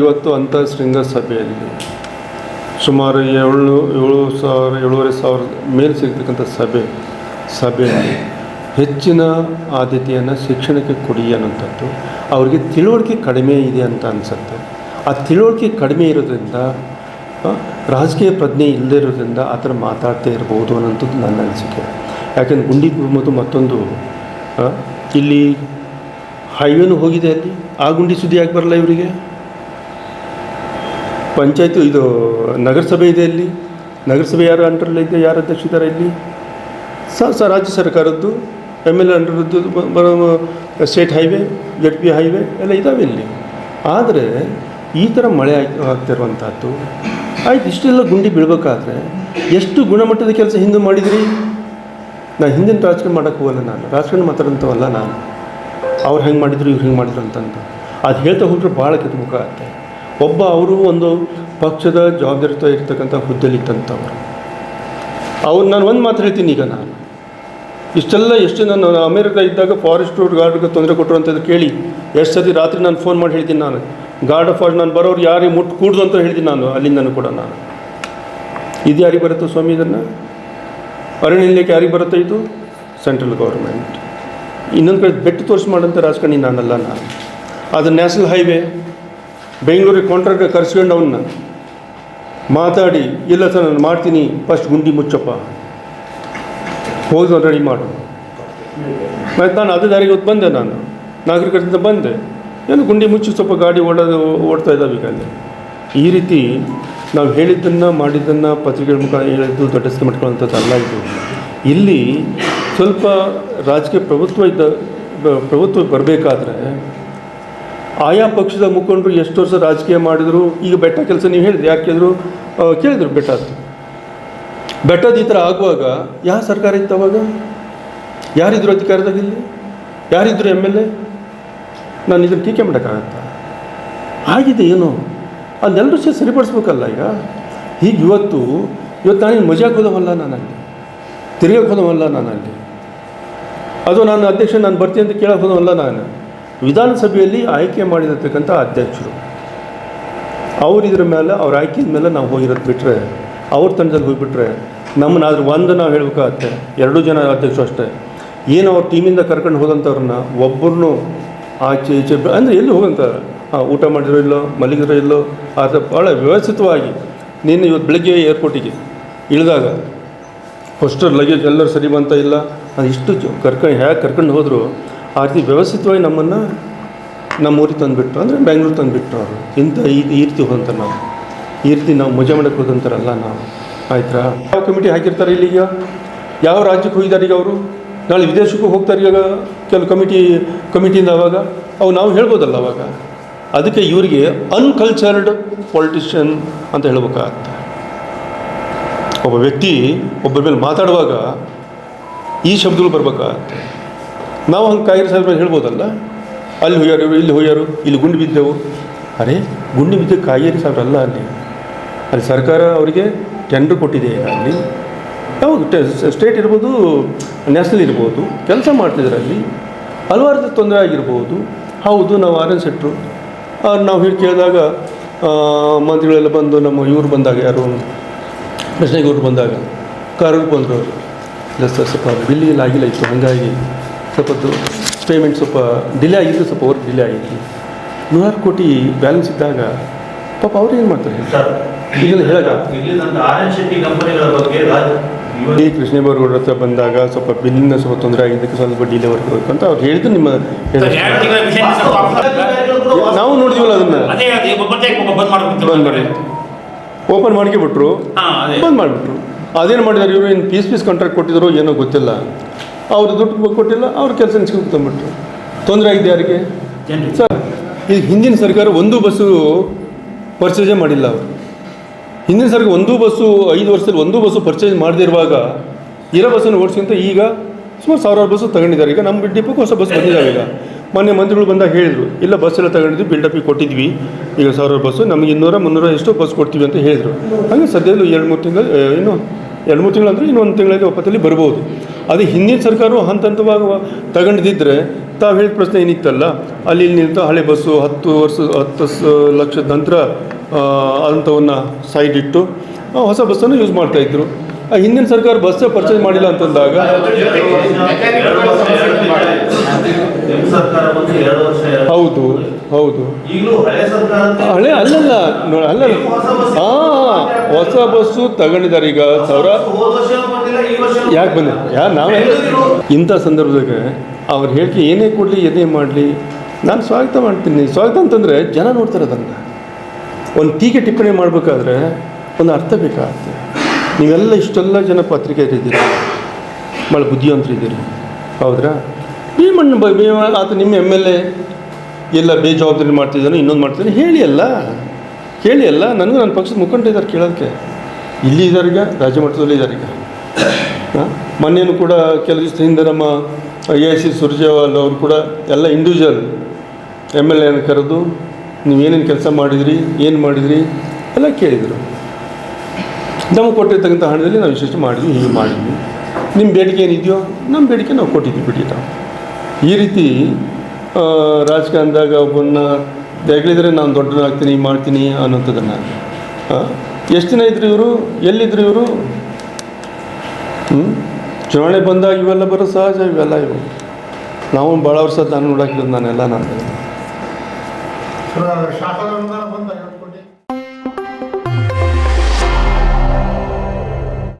ಇವತ್ತು ಅಂಥ ಶೃಂಗಸಭೆಯಲ್ಲಿ ಸುಮಾರು ಏಳು ಏಳು ಸಾವಿರ, ಏಳುವರೆ ಸಾವಿರ ಮೇಲೆ ಸಿಗ್ತಕ್ಕಂಥ ಸಭೆ, ಸಭೆಯಲ್ಲಿ ಹೆಚ್ಚಿನ ಆದ್ಯತೆಯನ್ನು ಶಿಕ್ಷಣಕ್ಕೆ ಕೊಡಿ ಅನ್ನೋಂಥದ್ದು ಅವರಿಗೆ ತಿಳುವಳಿಕೆ ಕಡಿಮೆ ಇದೆ ಅಂತ ಅನಿಸುತ್ತೆ. ಆ ತಿಳುವಳಿಕೆ ಕಡಿಮೆ ಇರೋದ್ರಿಂದ ರಾಜಕೀಯ ಪ್ರಜ್ಞೆ ಇಲ್ಲದೇ ಇರೋದ್ರಿಂದ ಆ ಥರ ಮಾತಾಡ್ತಾ ಇರ್ಬೋದು ಅನ್ನೋಂಥದ್ದು ನನ್ನ ಅನಿಸಿಕೆ. ಯಾಕೆಂದ್ರೆ ಗುಂಡಿ ಕುಟುಂಬದ್ದು ಮತ್ತೊಂದು ಇಲ್ಲಿ ಹೈವೇನು ಹೋಗಿದೆ ಅಲ್ಲಿ, ಆ ಗುಂಡಿ ಸುದ್ದಿ ಯಾಕೆ ಬರಲ್ಲ ಇವರಿಗೆ? ಪಂಚಾಯತು ಇದು ನಗರಸಭೆ ಇದೆ ಇಲ್ಲಿ. ನಗರಸಭೆ ಯಾರು ಅಂಡರಲ್ಲಿ ಇದೆ ಯಾರು ಅಧ್ಯಕ್ಷರಿದ್ದಾರೆ ಇಲ್ಲಿ? ಸ ಸ, ರಾಜ್ಯ ಸರ್ಕಾರದ್ದು M L A state highway Z P highway ಎಲ್ಲ ಇದ್ದಾವೆ ಇಲ್ಲಿ. ಆದರೆ ಈ ಥರ ಮಳೆ ಆಗ್ತಿರುವಂಥದ್ದು ಆಯ್ತು, ಇಷ್ಟೆಲ್ಲ ಗುಂಡಿ ಬೀಳಬೇಕಾದ್ರೆ ಎಷ್ಟು ಗುಣಮಟ್ಟದ ಕೆಲಸ ಹಿಂದೆ ಮಾಡಿದಿರಿ? ನಾನು ಹಿಂದಿನ ರಾಜಕಾರಣ ಮಾಡೋಕ್ಕೆ ಹೋಗಲ್ಲ ನಾನು. ರಾಜಕಾರಣ ಮಾತಾಡೋಂಥವಲ್ಲ ನಾನು. ಅವ್ರು ಹೆಂಗೆ ಮಾಡಿದ್ರು, ಇವ್ರು ಹೆಂಗೆ ಮಾಡಿದ್ರು ಅಂತಂದು. ಅದು ಹೇಳ್ತಾ ಹೋದ್ರೆ ಭಾಳ ಕೆಟ್ಟ ಮುಖ ಆಗುತ್ತೆ. ಒಬ್ಬ ಅವರು ಒಂದು ಪಕ್ಷದ ಜವಾಬ್ದಾರಿತ ಇರ್ತಕ್ಕಂಥ ಹುದ್ದೆಲಿದ್ದಂಥವ್ರು ಅವ್ರು ನಾನು ಒಂದು ಮಾತು ಹೇಳ್ತೀನಿ ಈಗ ನಾನು. ಇಷ್ಟೆಲ್ಲ ಎಷ್ಟು ನಾನು ಅಮೇರಿಕ ಇದ್ದಾಗ ಫಾರೆಸ್ಟ್ ಗಾರ್ಡ್ಗೆ ತೊಂದರೆ ಕೊಟ್ಟರು ಅಂತಂದು ಕೇಳಿ, ಎಷ್ಟು ಸತಿ ರಾತ್ರಿ ನಾನು ಫೋನ್ ಮಾಡಿ ಹೇಳ್ತೀನಿ ನಾನು. ಗಾರ್ಡ್ ಆಫ್ ನಾನು ಬರೋರು ಯಾರಿಗೆ ಮುಟ್ಟು ಕೂಡ್ದು ಅಂತ ಹೇಳ್ತೀನಿ ನಾನು, ಅಲ್ಲಿಂದನೂ ಕೂಡ ನಾನು. ಇದು ಯಾರಿಗೆ ಬರುತ್ತೆ ಸ್ವಾಮಿ ಇದನ್ನು? ಅರಣ್ಯ ಯಾರಿಗೆ ಬರುತ್ತೆ ಇದು? ಸೆಂಟ್ರಲ್ ಗೌರ್ಮೆಂಟ್ ಇನ್ನೊಂದು ಕಡೆ ಬೆಟ್ಟು ತೋರಿಸಿ ಮಾಡೋಂಥ ರಾಜಕಾರಣಿ ನಾನಲ್ಲ ನಾನು. ಅದು ನ್ಯಾಷನಲ್ ಹೈವೇ ಬೆಂಗಳೂರಿಗೆ ಕಾಂಟ್ರಾಕ್ಟ್ ಕರೆಸ್ಕೊಂಡು ಅವನ್ನ ಮಾತಾಡಿ, ಇಲ್ಲ ಸರ್, ನಾನು ಮಾಡ್ತೀನಿ ಫಸ್ಟ್ ಗುಂಡಿ ಮುಚ್ಚಪ್ಪ. ಹೋಗಿ ರೆಡಿ ಮಾಡು. ಮತ್ತು ನಾನು ಅದೇ ದಾರಿಗೆ ಹೊತ್ತು ಬಂದೆ ನಾನು. ನಾಗರಿಕರಿಂದ ಬಂದೆ. ಏನು ಗುಂಡಿ ಮುಚ್ಚಿ ಸ್ವಲ್ಪ ಗಾಡಿ ಓಡೋದು ಓಡ್ತಾ ಇದ್ದಾವೆ ಈಗ ಅಲ್ಲಿ. ಈ ರೀತಿ ನಾವು ಹೇಳಿದ್ದನ್ನು, ಮಾಡಿದ್ದನ್ನು ಪತ್ರಿಕೆಗಳ ಮುಖ ಹೇಳಿದ್ದು ದೊಡ್ಡ ಮಾಡ್ಕೊಳ್ಳೋಂಥದ್ದು ಮಾಡ್ಕೊಳ್ಳೋಂಥದ್ದಲ್ಲ ಇದು. ಇಲ್ಲಿ ಸ್ವಲ್ಪ ರಾಜಕೀಯ ಪ್ರಭುತ್ವ ಇದ್ದ, ಪ್ರಭುತ್ವ ಬರಬೇಕಾದ್ರೆ ಆಯಾ ಪಕ್ಷದ ಮುಖಂಡರು ಎಷ್ಟು ವರ್ಷ ರಾಜಕೀಯ ಮಾಡಿದ್ರು, ಈಗ ಬೆಟ್ಟ ಕೆಲಸ ನೀವು ಹೇಳಿದ್ರಿ ಯಾಕೆ ಕೇಳಿದ್ರು? ಕೇಳಿದ್ರು ಬೆಟ್ಟ ಬೆಟ್ಟದ ಈ ಥರ ಆಗುವಾಗ ಯಾವ ಸರ್ಕಾರ ಇತ್ತು ಅವಾಗ? ಯಾರಿದ್ರು ಅಧಿಕಾರದಾಗ ಇಲ್ಲಿ? ಯಾರಿದ್ರು ಎಂ ಎಲ್ ಎ? ನಾನು ಇದನ್ನು ಟೀಕೆ ಮಾಡೋಕ್ಕಾಗತ್ತ? ಆಗಿದೆ ಏನು? ಅದನ್ನೆಲ್ಲರೂ ಸಹ ಸರಿಪಡಿಸ್ಬೇಕಲ್ಲ ಈಗ? ಹೀಗೆ ಇವತ್ತು ಇವತ್ತು ನಾನೇನು ಮಜಾಕ್ ಹೋದವಲ್ಲ ನಾನಲ್ಲಿ. ತಿರುಗಕ್ಕೆ ಹೋದವಲ್ಲ ನಾನಲ್ಲಿ. ಅದು ನಾನು ಅಧ್ಯಕ್ಷ, ನಾನು ಬರ್ತೀನಿ ಅಂತ ಕೇಳಕ್ಕೆ ಹೋದವಲ್ಲ ನಾನು. ವಿಧಾನಸಭೆಯಲ್ಲಿ ಆಯ್ಕೆ ಮಾಡಿರತಕ್ಕಂಥ ಅಧ್ಯಕ್ಷರು. ಅವ್ರು ಇದ್ರ ಮೇಲೆ, ಅವ್ರ ಆಯ್ಕೆ ಮೇಲೆ ನಾವು ಹೋಗಿರೋದು ಬಿಟ್ಟರೆ ಅವ್ರ ತಂಡದಲ್ಲಿ ಹೋಗಿಬಿಟ್ರೆ ನಮ್ಮನ್ನಾದ್ರೂ ಒಂದು ನಾವು ಹೇಳಬೇಕಾಗತ್ತೆ, ಎರಡು ಜನ ಅಧ್ಯಕ್ಷರು ಅಷ್ಟೇ. ಏನು ಅವ್ರ ಟೀಮಿಂದ ಕರ್ಕೊಂಡು ಹೋದಂಥವ್ರನ್ನ ಒಬ್ಬರನ್ನು ಆಚೆ ಈಚೆ ಅಂದರೆ ಎಲ್ಲಿ ಹೋಗಂತ? ಹಾಂ ಊಟ ಮಾಡಿರೋ ಇಲ್ಲೋ ಮಲಗಿರೋ ಇಲ್ಲೋ ಆದರೆ ಭಾಳ ವ್ಯವಸ್ಥಿತವಾಗಿ ನೀನು ಇವತ್ತು ಬೆಳಗ್ಗೆ ಏರ್ಪೋರ್ಟಿಗೆ ಇಳಿದಾಗ ಫಸ್ಟ್ ಲಗೇಜ್ ಎಲ್ಲರೂ ಸರಿ ಬಂತ ಇಲ್ಲ? ಇಷ್ಟು ಕರ್ಕೊಂಡು ಹೇಗೆ ಕರ್ಕೊಂಡು ಹೋದರು? ಆ ರೀತಿ ವ್ಯವಸ್ಥಿತವಾಗಿ ನಮ್ಮನ್ನು ನಮ್ಮ ಊರಿಗೆ ತಂದುಬಿಟ್ರು ಅಂದರೆ ಬೆಂಗಳೂರು ತಂದುಬಿಟ್ರು ಅವರು. ಇಂಥ ಈ ಈ ರೀತಿ ಹೋದಂತ ನಾವು. ಈ ರೀತಿ ನಾವು ಮಜಾ ಮಾಡಕ್ಕೆ ಹೋದಂತಾರಲ್ಲ ನಾವು. ಆಯ್ತಾ ಯಾವ ಕಮಿಟಿ ಹಾಕಿರ್ತಾರೆ ಇಲ್ಲಿಗ ಯಾವ ರಾಜ್ಯಕ್ಕೆ ಹೋಗಿದ್ದಾರೆ ಈಗ ಅವರು? ನಾಳೆ ವಿದೇಶಕ್ಕೂ ಹೋಗ್ತಾರೆ ಈಗ ಕೆಲವು ಕಮಿಟಿ, ಕಮಿಟಿಯಿಂದ ಅವಾಗ. ಅವು ನಾವು ಹೇಳ್ಬೋದಲ್ಲ ಅವಾಗ. ಅದಕ್ಕೆ ಇವರಿಗೆ ಅನ್ಕಲ್ಚರ್ಡ್ ಪೊಲಿಟಿಷಿಯನ್ ಅಂತ ಹೇಳ್ಬೇಕಾಗತ್ತೆ. ಒಬ್ಬ ವ್ಯಕ್ತಿ ಒಬ್ಬರ ಮೇಲೆ ಮಾತಾಡುವಾಗ ಈ ಶಬ್ದಗಳು ಬರ್ಬೇಕಾಗತ್ತೆ. ನಾವು ಹಂಗೆ ಕಾಯಿರಿ ಸಾಹೇಬ್ರ ಹೇಳ್ಬೋದಲ್ಲ? ಅಲ್ಲಿ ಹೋಗ್ಯಾರು ಇಲ್ಲಿ ಹೋಗ್ಯಾರು ಇಲ್ಲಿ ಗುಂಡು ಬಿದ್ದೆವು. ಅರೆ, ಗುಂಡು ಬಿದ್ದ ಕಾಯಿರಿ ಸಾಹೇಬ್ರ ಅಲ್ಲ ಅಲ್ಲಿ. ಸರ್ಕಾರ ಅವರಿಗೆ ಟೆಂಡರ್ ಕೊಟ್ಟಿದೆ ಅಲ್ಲಿ. ಟೆ- ಸ್ಟೇಟ್ ಇರ್ಬೋದು ನ್ಯಾಷನಲ್ ಇರ್ಬೋದು, ಕೆಲಸ ಮಾಡ್ತಿದ್ದಾರೆ ಅಲ್ಲಿ. ಹಲವಾರು ತೊಂದರೆ ಆಗಿರ್ಬೋದು. ಹೌದು, ನಾವು ಆರ್ ಎನ್ ಸೆಟ್ರು ನಾವು ಹೀಗೆ ಕೇಳಿದಾಗ ಮಂತ್ರಿಗಳೆಲ್ಲ ಬಂದು ನಮ್ಮ ಇವ್ರು ಬಂದಾಗ ಯಾರು? ಪ್ರಶ್ನೆಗೆ ಇವ್ರು ಬಂದಾಗ ಕಾರಿಗೆ ಬಂದರು ಅವರು ಇಲ್ಲ ಸರ್, ಸ್ವಲ್ಪ ಬಿಲ್ಲಿ ಇಲ್ಲ ಆಗಿಲ್ಲ ಇತ್ತು, ಹಾಗಾಗಿ. ಸ್ವಲ್ಪ ಪೇಮೆಂಟ್ ಸ್ವಲ್ಪ ಡಿಲೇ ಆಗಿದ್ದು ಸ್ವಲ್ಪ ವರ್ಕ್ ಡಿಲೇ ಆಗಿತ್ತು. ನೂರಾರು ಕೋಟಿ ಬ್ಯಾಲೆನ್ಸ್ ಇದ್ದಾಗ ಪಾಪ ಅವ್ರು ಏನು ಮಾಡ್ತಾರೆ ಸರ್ ಈಗಲೇ ಕಂಪನಿಗಳ ಬಗ್ಗೆ ಈ ಕೃಷ್ಣೇಗೌಡ ಹತ್ರ ಬಂದಾಗ ಸ್ವಲ್ಪ ಬಿಲ್ಲಿನ ಸ್ವಲ್ಪ ತೊಂದರೆ ಆಗಿದ್ದಕ್ಕೆ ಸ್ವಲ್ಪ ಡಿಲೇ ವರ್ಕ್ ಬೇಕು ಅಂತ ಅವ್ರು ಹೇಳಿದ್ದು ನಿಮ್ಮ. ನಾವು ನೋಡಿದ್ವಲ್ಲ ಅದನ್ನ. ಬಂದ್ ಮಾಡಿ. ಓಪನ್ ಮಾಡ್ಕೆ ಬಿಟ್ರು. ಬಂದ್ ಮಾಡಿಬಿಟ್ರು. ಅದೇನು ಮಾಡಿದಾರೆ ಇವರು? ಏನು ಪೀಸ್ ಪೀಸ್ ಕಾಂಟ್ರಾಕ್ಟ್ ಕೊಟ್ಟಿದ್ರು ಏನೋ ಗೊತ್ತಿಲ್ಲ. ಅವ್ರು ದುಡ್ಡು ಕೊಟ್ಟಿಲ್ಲ ಅವ್ರ ಕೆಲಸ ಸಿಗುತ್ತಂದ್ಬಿಟ್ರು ತಂದ್ಬಿಟ್ರು ತೊಂದರೆ ಆಗಿದೆ ಯಾರಿಗೆ. ಸರ್ ಈ ಹಿಂದಿನ ಸರ್ಕಾರ ಒಂದು ಬಸ್ಸು ಪರ್ಚೇಸೇ ಮಾಡಿಲ್ಲ ಅವರು. ಹಿಂದಿನ ಸರ್ಕಾರ ಒಂದು ಬಸ್ಸು ಐದು ವರ್ಷದಲ್ಲಿ ಒಂದು ಬಸ್ಸು ಪರ್ಚೇಸ್ ಮಾಡದಿರುವಾಗ ಇರೋ ಬಸ್ಸನ್ನು ಓಡಿಸ್ಕೊಂತ ಈಗ ಸುಮಾರು ಸಾವಿರಾರು ಬಸ್ಸು ತಗೊಂಡಿದ್ದಾರೆ. ಈಗ ನಮ್ಮ ಡಿಪೋಕ್ಕೆ ಹೊಸ ಬಸ್ ಬಂದಿದ್ದಾವೆ ಈಗ. ಮೊನ್ನೆ ಮಂತ್ರಿಗಳು ಬಂದಾಗ ಹೇಳಿದರು ಇಲ್ಲ ಬಸ್ ಎಲ್ಲ ತಗೊಂಡಿದ್ವಿ ಬಿಲ್ಡಪ್ಪಿಗೆ ಕೊಟ್ಟಿದ್ವಿ. ಈಗ ಸಾವಿರಾರು ಬಸ್ಸು ನಮಗೆ ಇನ್ನೂರ ಮುನ್ನೂರ ಎಷ್ಟು ಬಸ್ ಕೊಡ್ತೀವಿ ಅಂತ ಹೇಳಿದರು. ಹಾಗೆ ಸದ್ಯದಲ್ಲೂ ಎರಡು ಮೂರು ತಿಂಗಳು ಏನು ಇನ್ನು ಎರಡು ಮೂರು ತಿಂಗಳು ಅಂದರೆ ಇನ್ನೊಂದು ತಿಂಗಳಲ್ಲಿ ಒಪ್ಪತ್ತಲ್ಲಿ ಬರ್ಬೋದು. ಅದು ಹಿಂದಿನ ಸರ್ಕಾರವು ಹಂತ ಹಂತವಾಗಿ ತಗೊಂಡಿದ್ದರೆ ತಾವು ಹೇಳಿದ ಪ್ರಶ್ನೆ ಏನಿತ್ತಲ್ಲ, ಅಲ್ಲಿ ಇಲ್ಲಿ ನಿಂತ ಹಳೆ ಬಸ್ಸು ಹತ್ತು ವರ್ಷ, ಹತ್ತು ಲಕ್ಷದ ನಂತರ ಅಂಥವನ್ನು ಸೈಡ್ ಇಟ್ಟು ಹೊಸ ಬಸ್ಸನ್ನು ಯೂಸ್ ಮಾಡ್ತಾಯಿದ್ರು ಹಿಂದಿನ ಸರ್ಕಾರ ಬಸ್ ಪರ್ಚೇಸ್ ಮಾಡಿಲ್ಲ ಅಂತಂದಾಗ? ಹೌದು ಹೌದು. ಹಳೆ ಅಲ್ಲಲ್ಲ ಅಲ್ಲಲ್ಲ. ಹಾಂ ಹೊಸ ಬಸ್ಸು ತಗೊಂಡಿದ್ದಾರೆ ಈಗ ಸಾವಿರ ಯಾಕೆ ಬಂದ? ಯಾ, ನಾವೇ? ಇಂಥ ಸಂದರ್ಭದಾಗ ಅವ್ರು ಹೇಳಿ ಏನೇ ಕೊಡಲಿ ಏನೇ ಮಾಡಲಿ. ನಾನು ಸ್ವಾಗತ ಮಾಡ್ತೀನಿ. ಸ್ವಾಗತ ಅಂತಂದರೆ ಜನ ನೋಡ್ತಾರೆ ಅದನ್ನು ಒಂದು ಟೀಕೆ ಟಿಪ್ಪಣಿ ಮಾಡಬೇಕಾದ್ರೆ ಒಂದು ಅರ್ಥ ಬೇಕಾಗುತ್ತೆ. ನೀವೆಲ್ಲ ಇಷ್ಟೆಲ್ಲ ಜನ ಪತ್ರಿಕೆಯರಿದ್ದೀರಿ ಭಾಳ ಬುದ್ಧಿವಂತರಿದ್ದೀರಿ. ಹೌದ್ರಾ? ಭೀಮಣ್ಣ ಮಣ್ಣು ಆತ ನಿಮ್ಮ ಎಂ ಎಲ್ ಎ ಎಲ್ಲ ಬೇಜವಾಬ್ದಾರಿ ಮಾಡ್ತಿದ್ದಾನೆ ಇನ್ನೊಂದು ಮಾಡ್ತಿದ್ದಾನೆ ಹೇಳಿ ಅಲ್ಲ. ಕೇಳಿ ಅಲ್ಲ. ನನಗೂ ನನ್ನ ಪಕ್ಷದ ಮುಖಂಡ ಇದ್ದಾರೆ ಕೇಳೋದಕ್ಕೆ. ಇಲ್ಲಿ ಇದ್ದಾರೆ ಈಗ ರಾಜ್ಯ ಮಟ್ಟದಲ್ಲಿ ಇದ್ದಾರೆ ಈಗ. ಹಾಂ? ಮೊನ್ನೆನೂ ಕೂಡ ಕೆಲವು ದಿವಸ ಹಿಂದೆ ನಮ್ಮ ಎ ಸಿ ಸುರ್ಜೇವಾಲ್ ಅವರು ಕೂಡ ಎಲ್ಲ ಇಂಡಿವಿಜುವಲ್ ಎಂ ಎಲ್ ಎನ ಕರೆದು, ನೀವೇನೇನು ಕೆಲಸ ಮಾಡಿದ್ರಿ, ಏನು ಮಾಡಿದ್ರಿ, ಎಲ್ಲ ಕೇಳಿದರು. ನಮಗೆ ಕೊಟ್ಟಿರ್ತಕ್ಕಂಥ ಹಣದಲ್ಲಿ ನಾವು ವಿಶೇಷ ಮಾಡಿದ್ವಿ, ಹೀಗೆ ಮಾಡಿದ್ವಿ. ನಿಮ್ಮ ಬೇಡಿಕೆ ಏನಿದೆಯೋ ನಮ್ಮ ಬೇಡಿಕೆ ನಾವು ಕೊಟ್ಟಿದ್ವಿ ನಾವು ಈ ರೀತಿ ರಾಜಕಾರಣದಾಗ ಒಬ್ಬನ್ನ ತೆಗಳಿದ್ರೆ ನಾನು ದೊಡ್ಡದಾಗ್ತೀನಿ ಮಾಡ್ತೀನಿ ಅನ್ನೋಂಥದ್ದನ್ನು. ಎಷ್ಟು ದಿನ ಇದ್ರು ಇವರು? ಎಲ್ಲಿದ್ರು ಇವರು? ಹ್ಞೂ ಚುನಾವಣೆ ಬಂದಾಗ ಇವೆಲ್ಲ ಬರೋ ಸಹಜ ಇವೆಲ್ಲ ಇವು. ನಾವು ಭಾಳ ವರ್ಷ ನಾನು ನೋಡಾಕಿದ್ದು ನಾನೆಲ್ಲ ನಾನು.